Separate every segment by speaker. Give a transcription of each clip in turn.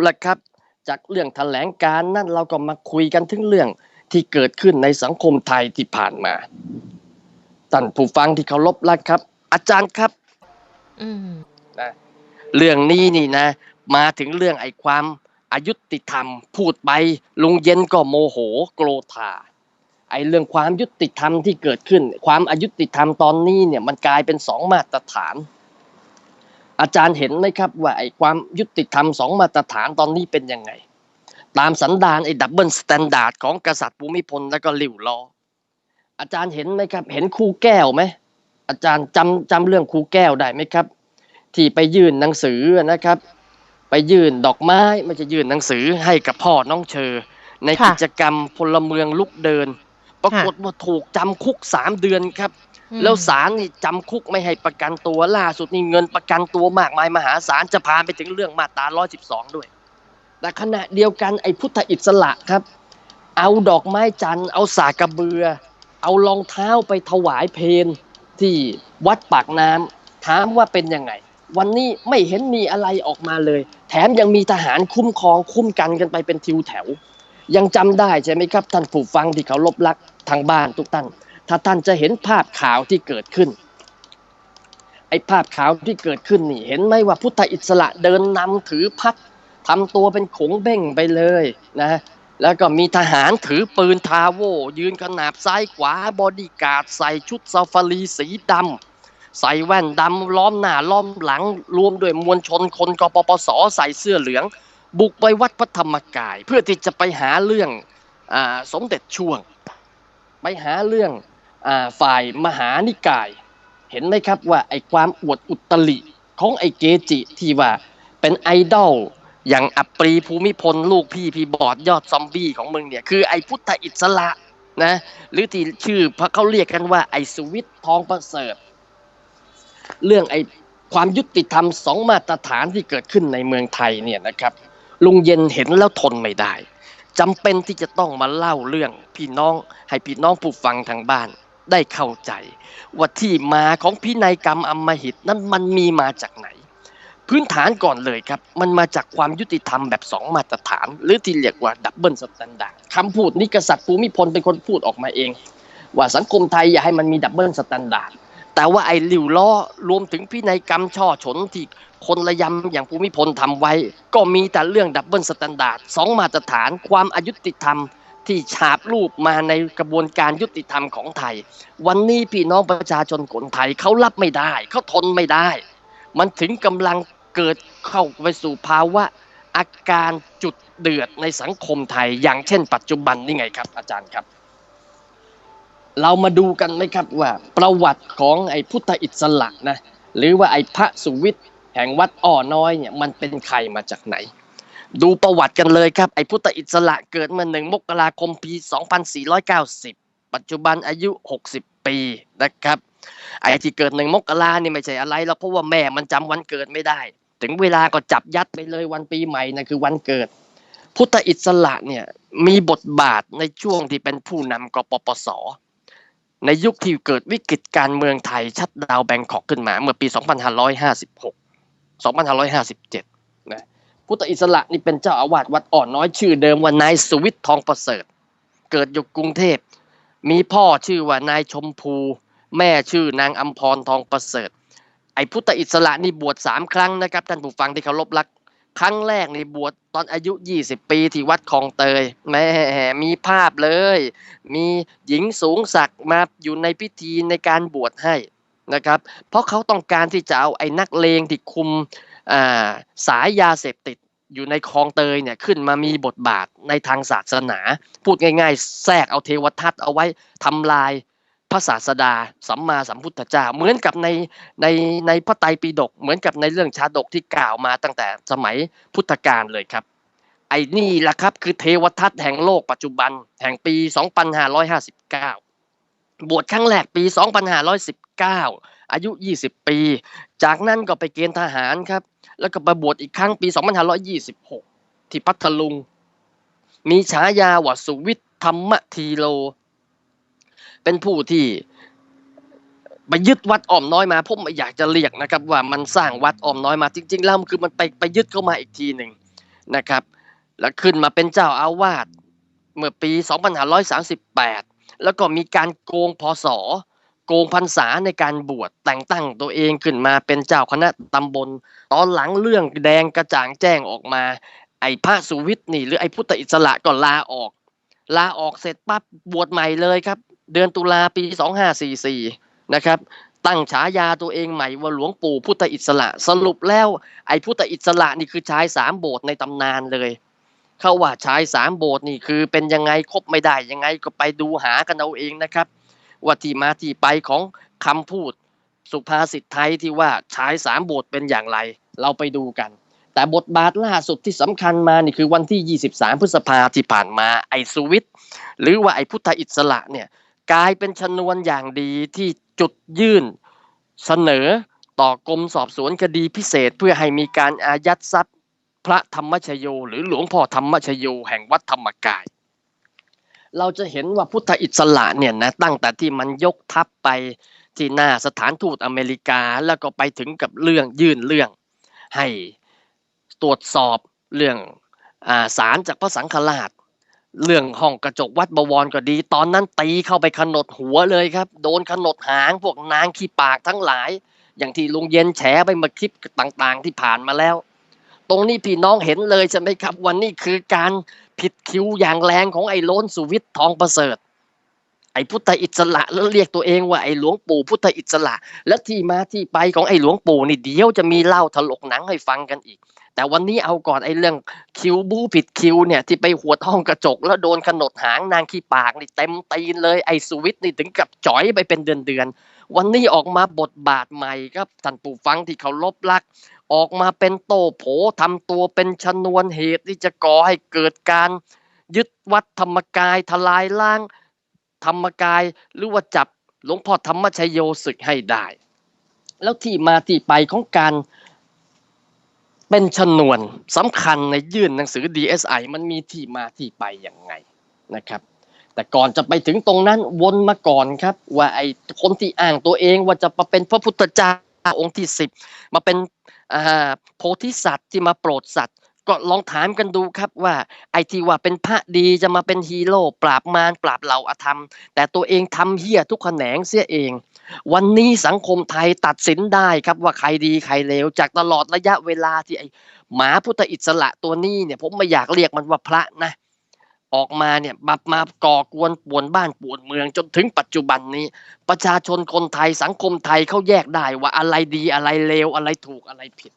Speaker 1: เอาละครับ จากเรื่องแถลงการนั่นเราก็มาคุยกันถึงเรื่องที่เกิดขึ้นในสังคมไทยที่ผ่านมาท่านผู้ฟังที่เคารพรักครับ อาจารย์ครับ
Speaker 2: อืม
Speaker 1: เรื่องนี้นี่นะ มาถึงเรื่องไอ้ความอายุติธรรม พูดไปลุงเย็นก็โมโหโกรธาไอ้เรื่องความยุติธรรมที่เกิดขึ้น ความอายุติธรรมตอนนี้เนี่ยมันกลายเป็นสองมาตรฐาน อาจารย์เห็นไหมครับว่าไอ้ความยุติธรรมสองมาตรฐานตอนนี้เป็นยังไง ตามสันดานไอ้ดับเบิลสแตนดาร์ดของกษัตริย์ภูมิพลแล้วก็หลิวล้ออาจารย์เห็นไหมครับ เห็นครูแก้วไหมอาจารย์จำจำเรื่องครูแก้วได้ไหมครับ ที่ไปยื่นหนังสือนะครับ ไปยื่นดอกไม้ไม่ใช่ยื่นหนังสือให้กับพ่อน้องเชอ ใน
Speaker 2: ค่ะ
Speaker 1: กิจกรรมพลเมืองลุกเดิน ปรากฏว่าถูกจำคุกสามเดือนครับ
Speaker 2: อืม
Speaker 1: แล้วศาลนี่จำคุกไม่ให้ประกันตัวล่าสุดนี่เงินประกันตัวมากมายมหาศาลจะพาไปถึงเรื่องมาตรา112 ด้วย แต่ขณะเดียวกันไอ้พุทธอิสระครับ เอาดอกไม้จันทร์เอาสากกระเบือ เอารองเท้าไปถวายเพลที่วัดปากน้ำถามว่าเป็นยังไง วันนี้ไม่เห็นมีอะไรออกมาเลย แถมยังมีทหารคุ้มครองคุ้มกันกันไปเป็นทิวแถว ยังจำได้ใช่ไหมครับ ท่านผู้ฟังที่เขารบรักทางบ้านทุกท่าน ถ้าท่านจะเห็นภาพข่าวที่เกิดขึ้น ไอ้ภาพข่าวที่เกิดขึ้นนี่เห็นไหมว่าพุทธอิสระเดินนำถือพัดทำตัวเป็นขงเบ้งไปเลยนะ แล้วก็มีทหารถือปืนทาโว ยืนขนาบซ้ายขวาบอดี้การ์ดใส่ชุดซาฟารีสีดำใส่แว่นดำล้อมหน้าล้อมหลังรวมด้วยมวลชนคนกปปสใส่เสื้อเหลือง บุกไปวัดพระธรรมกาย เพื่อที่จะไปหาเรื่องอสมเด็จช่วง ไปหาเรื่องอฝ่ายมหานิกาย เห็นไหมครับว่าไอ้ความอวดอุตริของไอ้เกจิที่ว่าเป็นไอดอลอย่างอัปรีภูมิพลลูกพี่พี่บอดยอดซอมบี้ของมึงเนี่ยคือไอ้พุทธอิสระนะหรือที่ชื่อพระเขาเรียกกันว่าไอ้สวิตทองประเสริฐเรื่องไอ้ความยุติธรรมสองมาตรฐานที่เกิดขึ้นในเมืองไทยเนี่ยนะครับ ลุงเย็นเห็นแล้วทนไม่ได้จำเป็นที่จะต้องมาเล่าเรื่องพี่น้องให้พี่น้องผู้ฟังทางบ้านได้เข้าใจว่าที่มาของพินัยกรรมอำมหิตนั้นมันมีมาจากไหน พื้นฐานก่อนเลยครับ มันมาจากความยุติธรรมแบบสองมาตรฐาน หรือที่เรียกว่าดับเบิลสแตนดาร์ดคำพูดนี้กษัตริย์ภูมิพลเป็นคนพูดออกมาเอง ว่าสังคมไทยอย่าให้มันมีดับเบิลสแตนดาร์ดแต่ว่าไอ้หลิวล้อรวมถึงพินัยกรรมช่อฉนที่ คนระยำอย่างภูมิพลทำไว้ ก็มีแต่เรื่องดับเบิลสแตนดาร์ดสองมาตรฐานความอายุติธรรมที่ฉาบรูปมาในกระบวนการยุติธรรมของไทย วันนี้พี่น้องประชาชนคนไทยเขารับไม่ได้ เขาทนไม่ได้ มันถึงกำลังเกิดเข้าไปสู่ภาวะอาการจุดเดือดในสังคมไทย อย่างเช่น ปัจจุบันนี่ไงครับ อาจารย์ครับ เรามาดูกันไหมครับว่า ประวัติของไอ้พุทธอิสระนะหรือว่าไอ้พระสุวิทย์ แห่งวัดอ้อน้อยเนี่ยมันเป็นใครมาจากไหน ดูประวัติกันเลยครับ ไอ้พุทธอิสระเกิดเมื่อหนึ่งมกราคมปี 2490 ปัจจุบันอายุ 60 ปีนะครับ ไอ้ที่เกิดหนึ่งมกรานี่ไม่ใช่อะไรหรอกเพราะว่าแม่มันจำวันเกิดไม่ได้ ถึงเวลาก็จับยัดไปเลยวันปีใหม่นะคือวันเกิด พุทธอิสระเนี่ยมีบทบาทในช่วงที่เป็นผู้นำกปปสในยุคที่เกิดวิกฤตการเมืองไทยชัดดาวแบงคอกขึ้นมาเมื่อปี 2556 2557นะพุทธอิสระนี่เป็นเจ้าอาวาสวัดอ่อนน้อยชื่อเดิมว่านายสุวิทย์ทองประเสริฐ เกิดอยู่กรุงเทพ มีพ่อชื่อว่านายชมพู แม่ชื่อนางอัมพรทองประเสริฐ ไอ้พุทธอิสระนี่บวชสามครั้งนะครับท่านผู้ฟังที่เคารพรักครั้งแรกในบวชตอนอายุ 20 ปีที่วัดคลองเตยแม่มีภาพเลย มีหญิงสูงศักดิ์มาอยู่ในพิธีในการบวชให้ นะครับ เพราะเขาต้องการที่จะเอาไอ้นักเลงที่คุมสายยาเสพติดอยู่ในคลองเตยเนี่ยขึ้นมามีบทบาทในทางศาสนา พูดง่าย ๆ แทรกเอาเทวทัตเอาไว้ทำลายพระศาสดาสัมมาสัมพุทธเจ้า เหมือนกับในในในพระไตรปิฎกเหมือนกับในเรื่องชาดกที่กล่าวมาตั้งแต่สมัยพุทธกาลเลยครับ ไอ้นี่แหละครับคือเทวทัตแห่งโลกปัจจุบัน แห่งปี 2559 บวชครั้งแรกปี 2519 อายุ 20 ปี จากนั้นก็ไปเกณฑ์ทหารครับ แล้วก็ไปบวชอีกครั้งปี 2526 ที่พัทลุง มีฉายาว่าสุวิทธรรมทีโล เป็นผู้ที่ไปยึดวัดอ้อมน้อยมาผมไม่อยากจะเรียกนะครับ ว่ามันสร้างวัดอ้อมน้อยมาจริง ๆ แล้วมันคือมันไปไปยึดเข้ามาอีกทีหนึ่งนะครับ แล้วขึ้นมาเป็นเจ้าอาวาสเมื่อปี 2538 แล้วก็มีการโกงพศ โกงพรรษาในการบวชแต่งตั้งตัวเองขึ้นมาเป็นเจ้าคณะตำบล ตอนหลังเรื่องแดงกระจ่างแจ้งออกมา ไอ้พระสุวิทย์นี่ หรือไอ้พุทธอิสระก็ลาออก ลาออกเสร็จปั๊บบวชใหม่เลยครับ เดือนตุลาปี2544นะครับ ตั้งฉายาตัวเองใหม่ว่าหลวงปู่พุทธอิสระสรุปแล้ว ไอ้พุทธอิสระนี่คือชายสามโบสถ์ในตำนานเลยเขาว่าชายสามโบสถ์นี่คือเป็นยังไงคบไม่ได้ยังไงก็ไปดูหากันเอาเองนะครับ ว่าที่มาที่ไปของคำพูด สุภาษิตไทยที่ว่าชายสามบสถ์เป็นอย่างไร เราไปดูกัน แต่บทบาทล่าสุดที่สำคัญมานี่คือวันที่ 23 พฤษภาที่ผ่านมาไอสุวิทย์หรือว่าไอพุทธอิสระเนี่ยกลายเป็นชนวนอย่างดีที่จุดยื่นเสนอต่อกรมสอบสวนคดีพิเศษเพื่อให้มีการอายัดทรัพย์ พระธรรมชโย หรือหลวงพ่อธรรมชโยแห่งวัดธรรมกาย เราจะเห็นว่าพุทธอิสระเนี่ยนะตั้งแต่ที่มันยกทัพไปที่หน้าสถานทูตอเมริกา แล้วก็ไปถึงกับเรื่องยื่นเรื่อง ให้ตรวจสอบเรื่องอาสารจากพระสังฆราช เรื่องห้องกระจกวัดบวรก็ดี ตอนนั้นตีเข้าไปขนดหัวเลยครับ โดนขนดหางพวกนางขี้ปากทั้งหลาย อย่างที่ลุงเย็นแฉไปมาคลิปต่างๆ ที่ผ่านมาแล้ว ตรงนี้พี่น้องเห็นเลยใช่ไหมครับวันนี้คือการ ผิดคิวอย่างแรงของไอ้โล้นสุวิทย์ทองประเสริฐ ไอ้พุทธอิสระแล้วเรียกตัวเองว่าไอ้หลวงปู่พุทธอิสระ และที่มาที่ไปของไอ้หลวงปู่นี่เดี๋ยวจะมีเล่าถลกหนังให้ฟังกันอีก แต่วันนี้เอาก่อนไอ้เรื่องคิวบูผิดคิวเนี่ยที่ไปหัวท้องกระจก แล้วโดนขนดหางนางขี้ปากนี่เต็มตีนเลยไอ้สุวิทย์นี่ถึงกับจ่อยไปเป็นเดือนเดือนๆวันนี้ออกมาบทบาทใหม่ครับท่านปู่ฟังที่เขาลบลัก ออกมาเป็นโตโผทำตัวเป็นชนวนเหตุที่จะก่อให้เกิดการยึดวัดธรรมกายทลายล้าง ธรรมกายหรือว่าจับหลวงพ่อธรรมชโยศึกให้ได้ แล้วที่มาที่ไปของการเป็นชนวนสำคัญในยื่นหนังสือ DSI มันมีที่มาที่ไปอย่างไงนะครับ แต่ก่อนจะไปถึงตรงนั้นวนมาก่อนครับ ว่าไอ้คนที่อ้างตัวเองว่าจะมาเป็นพระพุทธเจ้าองค์ที่สิบมาเป็น โพธิสัตว์ที่มาโปรดสัตว์ ก็ลองถามกันดูครับว่า ไอ้ที่ว่าเป็นพระดีจะมาเป็นฮีโร่ปราบมารปราบเหล่าอธรรม แต่ตัวเองทำเหี้ยทุกแขนงเสียเอง วันนี้สังคมไทยตัดสินได้ครับว่าใครดีใครเลวจากตลอดระยะเวลาที่ไอ้หมาพุทธอิสระตัวนี้เนี่ยผมไม่อยากเรียกมันว่าพระนะ ออกมาเนี่ยมามาก่อกวนป่วนบ้านป่วนเมืองจนถึงปัจจุบันนี้ ประชาชนคนไทยสังคมไทยเขาแยกได้ว่าอะไรดีอะไรเลวอะไรถูกอะไรผิด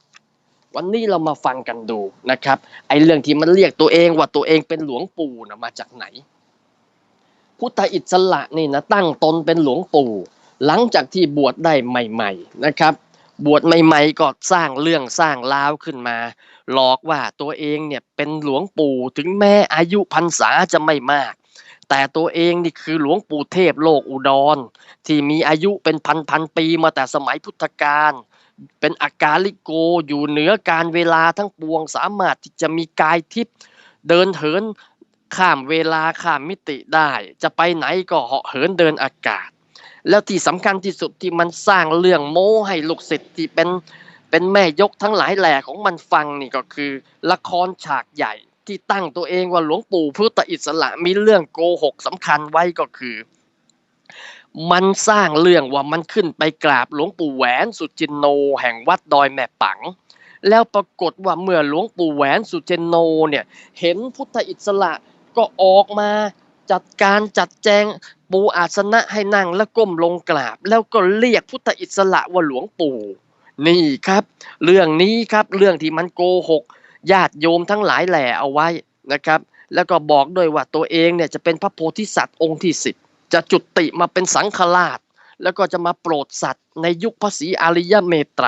Speaker 1: วันนี้เรามาฟังกันดูนะครับ ไอ้เรื่องที่มันเรียกตัวเองว่าตัวเองเป็นหลวงปู่นะมาจากไหน พุทธอิสระนี่นะตั้งตนเป็นหลวงปู่ หลังจากที่บวชได้ใหม่ ๆนะครับ บวชใหม่ ๆ ก็สร้างเรื่องสร้างราวขึ้นมา หลอกว่าตัวเองเนี่ยเป็นหลวงปู่ถึงแม้อายุพรรษาจะไม่มาก แต่ตัวเองนี่คือหลวงปู่เทพโลกอุดร ที่มีอายุเป็นพันพันปีมาแต่สมัยพุทธกาลเป็นอากาลิโกอยู่เหนือการเวลาทั้งปวงสามารถที่จะมีกายทิพย์เดินเหินข้ามเวลาข้ามมิติได้ จะไปไหนก็เหาะเหินเดินอากาศ แล้วที่สำคัญที่สุดที่มันสร้างเรื่องโม้ให้ลูกศิษย์ที่เป็น เป็นแม่ยกทั้งหลายแหล่ของมันฟังนี่ก็คือ ละครฉากใหญ่ที่ตั้งตัวเองว่าหลวงปู่พุทธอิสระมีเรื่องโกหกสำคัญไว้ก็คือ มันสร้างเรื่องว่ามันขึ้นไปกราบหลวงปู่แหวนสุจินโน แห่งวัดดอยแม่ปัง แล้วปรากฏว่าเมื่อหลวงปู่แหวนสุจินโนเนี่ยเห็นพุทธอิสระก็ออกมาจัดการจัดแจงปูอาสนะให้นั่งแล้วก้มลงกราบ แล้วก็เรียกพุทธอิสระว่าหลวงปู่ นี่ครับ เรื่องนี้ครับเรื่องที่มันโกหกญาติโยมทั้งหลายแหล่เอาไว้นะครับ แล้วก็บอกด้วยว่าตัวเองเนี่ยจะเป็นพระโพธิสัตว์องค์ที่สิบจะจุติมาเป็นสังฆราช แล้วก็จะมาโปรดสัตว์ในยุคพระศรีอริยเมตไตร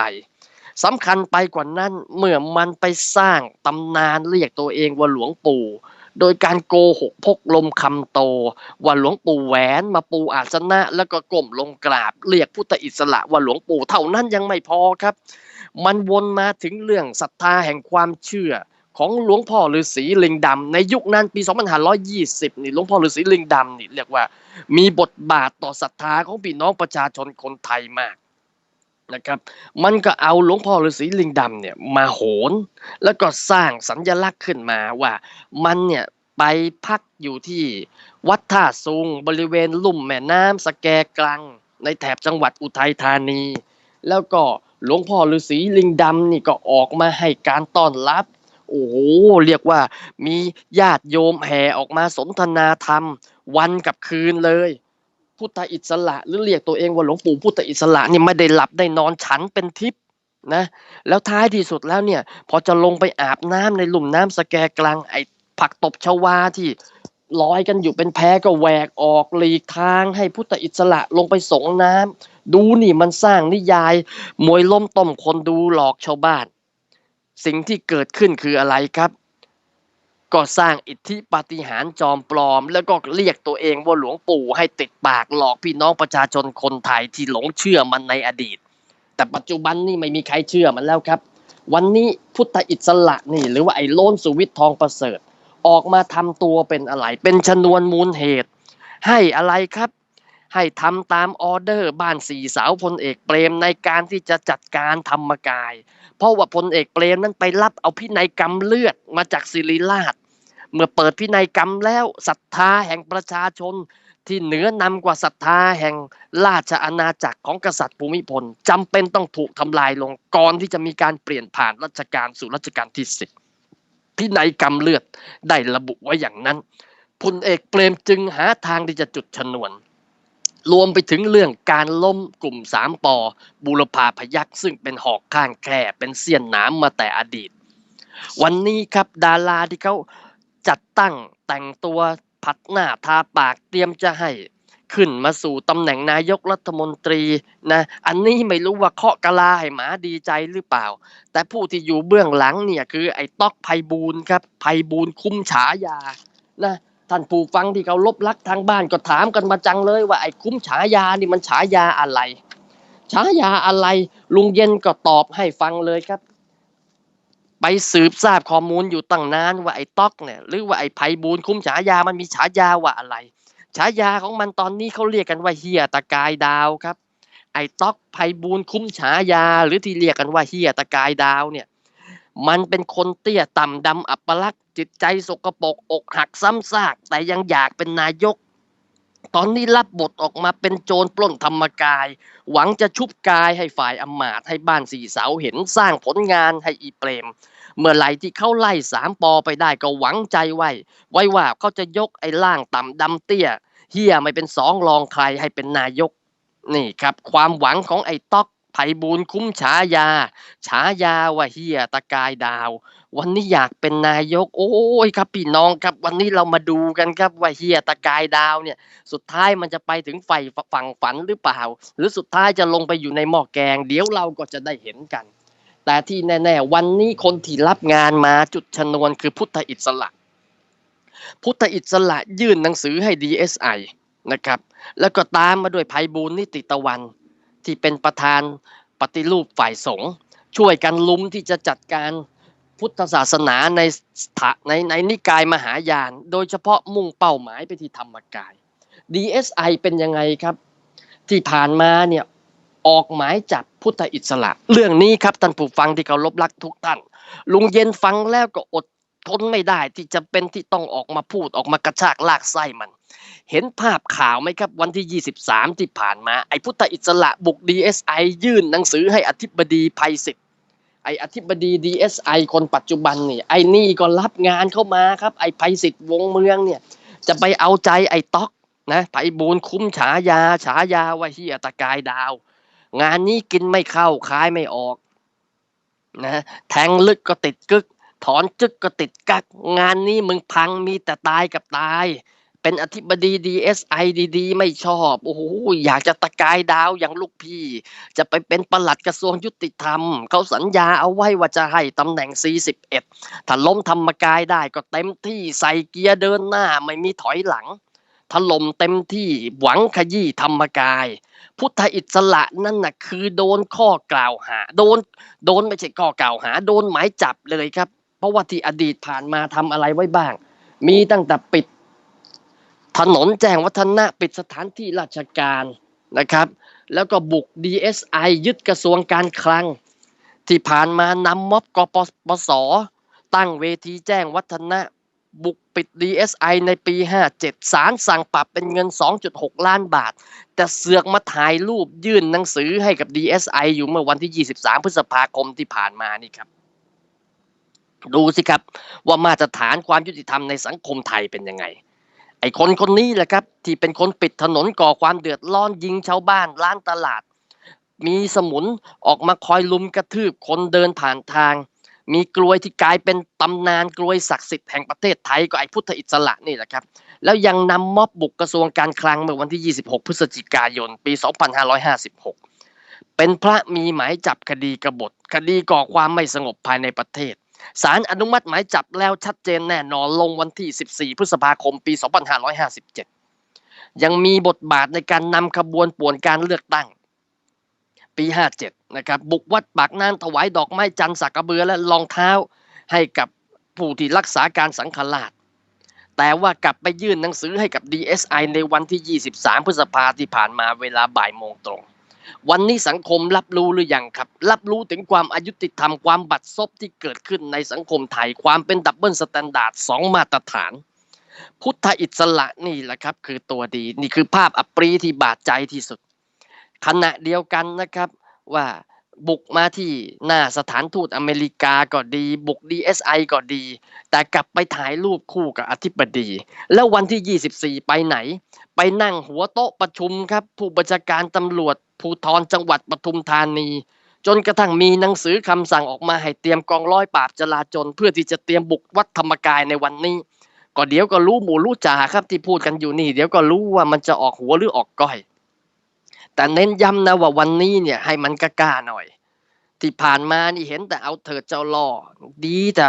Speaker 1: สำคัญไปกว่านั้นเมื่อมันไปสร้างตำนานเรียกตัวเองว่าหลวงปู่ โดยการโกหกพกลมคำโต ว่าหลวงปู่แหวนมาปูอาสนะ แล้วก็ก้มลงกราบ เรียกพุทธอิสระว่าหลวงปู่เท่านั้นยังไม่พอครับ มันวนมาถึงเรื่องศรัทธาแห่งความเชื่อของหลวงพ่อฤาษีลิงดำในยุคนั้นปี 2520 นี่หลวงพ่อฤาษีลิงดำนี่เรียกว่า มีบทบาทต่อศรัทธาของพี่น้องประชาชนคนไทยมาก นะครับ มันก็เอาหลวงพ่อฤาษีลิงดำเนี่ยมาโหน แล้วก็สร้างสัญลักษณ์ขึ้นมาว่ามันเนี่ยไปพักอยู่ที่วัดท่าซุงบริเวณลุ่มแม่น้ำสแกกลัง ในแถบจังหวัดอุทัยธานี แล้วก็หลวงพ่อฤาษีลิงดำนี่ก็ออกมาให้การต้อนรับโอ้โหเรียกว่ามีญาติโยมแห่ออกมาสนทนาธรรม วันกับคืนเลย พุทธอิสระหรือเรียกตัวเองว่าหลวงปู่พุทธอิสระนี่ไม่ได้หลับได้นอนฉันเป็นทิพย์นะแล้วท้ายที่สุดแล้วเนี่ยพอจะลงไปอาบน้ำในหลุมน้ำสแกกลางไอ้ผักตบชวาที่ลอยกันอยู่เป็นแพก็แหวกออกหลีกทางให้พุทธอิสระลงไปส่งน้ำดูนี่มันสร้างนิยายมวยล้มต้มคนดูหลอกชาวบ้าน สิ่งที่เกิดขึ้นคืออะไรครับ ก็สร้างอิทธิปาฏิหาริย์จอมปลอม แล้วก็เรียกตัวเองว่าหลวงปู่ให้ติดปากหลอกพี่น้องประชาชนคนไทยที่หลงเชื่อมันในอดีต แต่ปัจจุบันนี่ไม่มีใครเชื่อมันแล้วครับ วันนี้พุทธอิสระนี่ หรือว่าไอ้โลนสุวิทย์ทองประเสริฐ ออกมาทำตัวเป็นอะไร เป็นชนวนมูลเหตุ ให้อะไรครับ ให้ทำตามออเดอร์บ้านสี่สาวพลเอกเปรมในการที่จะจัดการธรรมกาย เพราะว่าพลเอกเปรมนั้นไปรับเอาพินัยกรรมเลือดมาจากศิริราช เมื่อเปิดพินัยกรรมแล้วศรัทธาแห่งประชาชน ที่เหนือนำกว่าศรัทธาแห่งราชอาณาจักรของกษัตริย์ภูมิพลจำเป็นต้องถูกทำลายลงก่อนที่จะมีการเปลี่ยนผ่านรัชกาลสู่รัชกาลที่สิบพินัยกรรมเลือดได้ระบุไว้อย่างนั้นพลเอกเปรมจึงหาทางที่จะจุดชนวน รวมไปถึงเรื่องการล้มกลุ่มสามปอบูรพาพยักษ์ซึ่งเป็นหอกข้างแคร่เป็นเสี้ยนหน้ำมาแต่อดีต วันนี้ครับดาราที่เขาจัดตั้งแต่งตัวผัดหน้าทาปากเตรียมจะให้ขึ้นมาสู่ตำแหน่งนายกรัฐมนตรีนะอันนี้ไม่รู้ว่าเคาะกะลาให้หมาดีใจหรือเปล่า แต่ผู้ที่อยู่เบื้องหลังเนี่ยคือไอ้ต๊อกไพบูลครับไพบูลคุ้มฉายานะ ท่านผู้ฟังที่เขาลบลักทางบ้านก็ถามกันมาจังเลยว่าไอ้คุ้มฉายานี่มันฉายาอะไร ฉายาอะไร ลุงเย็นก็ตอบให้ฟังเลยครับ ไปสืบทราบข้อมูลอยู่ตั้งนานว่าไอ้ต๊อกเนี่ยหรือว่าไอ้ไพบูลคุ้มฉายามันมีฉายาว่าอะไร ฉายาของมันตอนนี้เขาเรียกกันว่าเฮียตะกายดาวครับ ไอ้ต๊อกไพบูลคุ้มฉายา หรือที่เรียกกันว่าเฮียตะกายดาวเนี่ย มันเป็นคนเตี้ยต่ำดำอัปลักษณ์จิตใจสกปรกอกหักซ้ำซาก แต่ยังอยากเป็นนายก ตอนนี้รับบทออกมาเป็นโจรปล้นธรรมกาย หวังจะชุบกายให้ฝ่ายอำมาตให้บ้านสี่เสาเห็นสร้างผลงานให้อีเปรม เมื่อไหร่ที่เขาไล่สามปอไปได้ก็หวังใจไว้ ไว้ว่าเขาจะยกไอ้ล่างต่ำดำเตี้ยเฮียไม่เป็นสองรองใครให้เป็นนายก นี่ครับ ความหวังของไอ้ต๊อก ไพบูลย์คุ้มฉายา ฉายาว่าเฮียตะกายดาว วันนี้อยากเป็นนายก โอ้ยครับพี่น้องครับ วันนี้เรามาดูกันครับว่าเฮียตะกายดาวเนี่ย สุดท้ายมันจะไปถึงไฟฝั่งฝันหรือเปล่า หรือสุดท้ายจะลงไปอยู่ในหม้อแกง เดี๋ยวเราก็จะได้เห็นกัน แต่ที่แน่ ๆ วันนี้คนที่รับงานมาจุดชนวนคือพุทธอิสระพุทธอิสระยื่นหนังสือให้ DSI นะครับ แล้วก็ตามมาด้วยภัยบูลย์นิติตะวัน ที่เป็นประธานปฏิรูปฝ่ายสงฆ์ช่วยกันลุ้มที่จะจัดการพุทธศาสนาในในในนิกายมหายาน โดยเฉพาะมุ่งเป้าหมายไปที่ธรรมกาย DSI เป็นยังไงครับ ที่ผ่านมาเนี่ยออกหมายจับพุทธอิสระ เรื่องนี้ครับท่านผู้ฟังที่เคารพรักทุกท่าน ลุงเย็นฟังแล้วก็อด ทนไม่ได้ที่จะเป็นที่ต้องออกมาพูดออกมากระชากลากไส้มัน เห็นภาพข่าวไหมครับวันที่ 23 ที่ผ่านมา ไอ้พุทธอิสระบุก DSI ยื่นหนังสือให้อธิบดีภัยศิษฐ์ไอ้อธิบดี DSI คนปัจจุบันนี่ไอ้นี่ก็รับงานเข้ามาครับ ไอ้ภัยศิษฐ์วงเมืองเนี่ย จะไปเอาใจไอ้ต๊อกนะไพบูลย์คุ้มฉายาฉายาว่าเฮียตะกายดาว งานนี้กินไม่เข้าคายไม่ออกนะแทงลึกก็ติดกึก ถอนจึกก็ติดกักงานนี้มึงพังมีแต่ตายกับตาย เป็นอธิบดี DSI ดีๆไม่ชอบ โอ้โหอยากจะตะกายดาวอย่างลูกพี่ จะไปเป็นประหลัดกระทรวงยุติธรรม เขาสัญญาเอาไว้ว่าจะให้ตำแหน่ง 41 ถ้าล้มธรรมกายได้ก็เต็มที่ใส่เกียร์เดินหน้าไม่มีถอยหลังถล่มเต็มที่หวังขยี้ธรรมกาย พุทธอิสระนั่นน่ะคือโดนข้อกล่าวหา โดนโดนไม่ใช่ข้อกล่าวหา โดนหมายจับเลยครับ ราะว่าที่อดีตผ่านมาทำอะไรไว้บ้าง มีตั้งแต่ปิด ถนนแจ้งวัฒนะปิดสถานที่ราชการนะครับ แล้วก็บุก DSI ยึดกระทรวงการคลัง ที่ผ่านมานำม็อบกปปสตั้งเวทีแจ้งวัฒนะบุกปิด DSI ในปี 57 ศาลสั่งปรับเป็นเงิน 2.6 ล้านบาท แต่เสือกมาถ่ายรูปยื่นหนังสือให้กับ DSI อยู่เมื่อวันที่ 23 พฤษภาคมที่ผ่านมานี่ครับ ดูสิครับว่ามาตรฐานความยุติธรรมในสังคมไทยเป็นยังไง ไอ้คนคนนี้แหละครับ ที่เป็นคนปิดถนนก่อความเดือดร้อนยิงชาวบ้านร้านตลาด มีสมุนออกมาคอยลุมกระทืบคนเดินผ่านทาง มีกลวยที่กลายเป็นตำนานกลวยศักดิ์สิทธิ์แห่งประเทศไทยก็ไอ้พุทธอิสระนี่แหละครับ แล้วยังนำม็อบบุกกระทรวงการคลังเมื่อวันที่ 26 พฤศจิกายน ปี 2556 เป็นพระมีหมายจับคดีกบฏคดีก่อความไม่สงบภายในประเทศ ศาลอนุมัติหมายจับแล้วชัดเจนแน่นอนลงวันที่ 14 พฤษภาคม ปี 2557 ยังมีบทบาทในการนำขบวนป่วนการเลือกตั้ง ปี 57 นะครับ บุกวัดปากน้ำถวายดอกไม้จันทร์สักกระเบือและรองเท้าให้กับผู้ที่รักษาการสังฆราช แต่ว่ากลับไปยื่นหนังสือให้กับ DSI ในวันที่ 23 พฤษภาที่ผ่านมาเวลาบ่ายโมงตรง วันนี้สังคมรับรู้หรือยังครับ รับรู้ถึงความอายุติธรรมความบัดซบที่เกิดขึ้นในสังคมไทย ความเป็นดับเบิลสแตนดาร์ดสองมาตรฐาน พุทธอิสระนี่แหละครับ คือตัวดีนี่คือภาพอัปรีที่บาดใจที่สุด ขณะเดียวกันนะครับว่า บุกมาที่หน้าสถานทูตอเมริกาก็ดี บุก DSI ก็ดี แต่กลับไปถ่ายรูปคู่กับอธิบดี แล้ววันที่ 24 ไปไหน ไปนั่งหัวโต๊ะประชุมครับ ผู้บัญชาการตำรวจภูธรจังหวัดปทุมธานี จนกระทั่งมีหนังสือคำสั่งออกมาให้เตรียมกองร้อยปราบจลาจลเพื่อที่จะเตรียมบุกวัดธรรมกายในวันนี้ก็เดี๋ยวก็รู้หมู่รู้จ่าครับที่พูดกันอยู่นี่ เดี๋ยวก็รู้ว่ามันจะออกหัวหรือออกก้อย แต่เน้นย้ำนะว่าวันนี้เนี่ยให้มันกล้าหน่อย ที่ผ่านมานี่เห็นแต่เอาเถิดเจ้าล่อดีแต่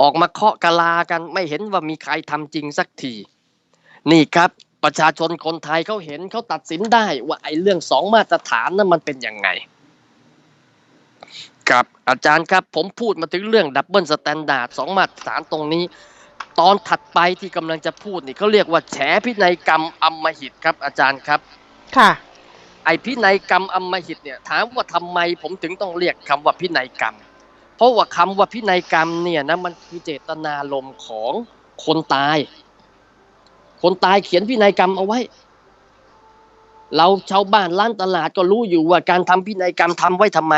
Speaker 1: ออกมาเคาะกะลากันไม่เห็นว่ามีใครทำจริงสักที นี่ครับประชาชนคนไทยเขาเห็นเขาตัดสินได้ว่าไอ้เรื่องสองมาตรฐานนั้นมันเป็นยังไงครับอาจารย์ครับผมพูดมาถึงเรื่องดับเบิลสแตนดาร์ดสองมาตรฐานตรงนี้ ตอนถัดไปที่กำลังจะพูดนี่เขาเรียกว่าแฉพินัยกรรมอำมหิตครับอาจารย์ครับ
Speaker 2: ค่ะ
Speaker 1: ไอพินัยกรรมอำมหิตเนี่ยถามว่าทำไมผมถึงต้องเรียกคำว่าพินัยกรรม เพราะว่าคำว่าพินัยกรรมเนี่ยนะมันคือเจตนารมของคนตาย คนตายเขียนพินัยกรรมเอาไว้ เราชาวบ้านร้านตลาดก็รู้อยู่ว่าการทำพินัยกรรมทำไว้ทำไม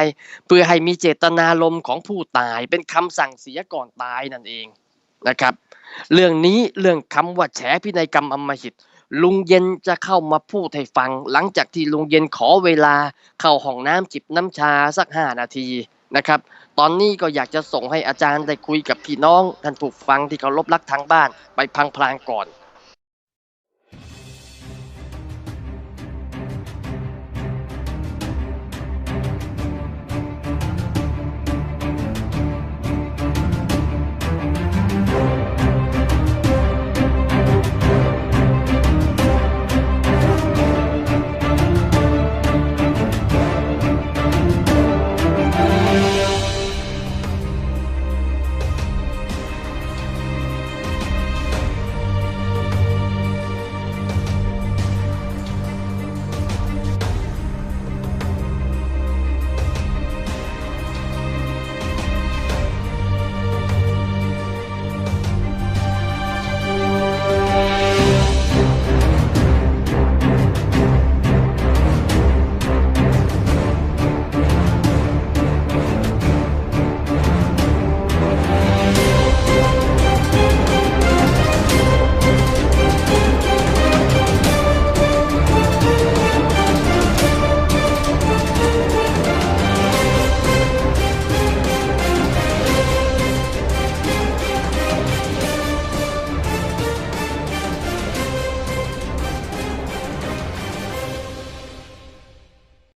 Speaker 1: เพื่อให้มีเจตนารมของผู้ตาย เป็นคำสั่งเสียก่อนตายนั่นเองนะครับ เรื่องนี้เรื่องคำว่าแฉพินัยกรรมอำมหิต ลุงเย็นจะเข้ามาพูดให้ฟัง หลังจากที่ลุงเย็นขอเวลาเข้าห้องน้ำจิบน้ำชาสักห้านาทีนะครับ ตอนนี้ก็อยากจะส่งให้อาจารย์ได้คุยกับพี่น้องท่านผู้ฟังที่เคารพรักทางบ้านไปพังพลางก่อน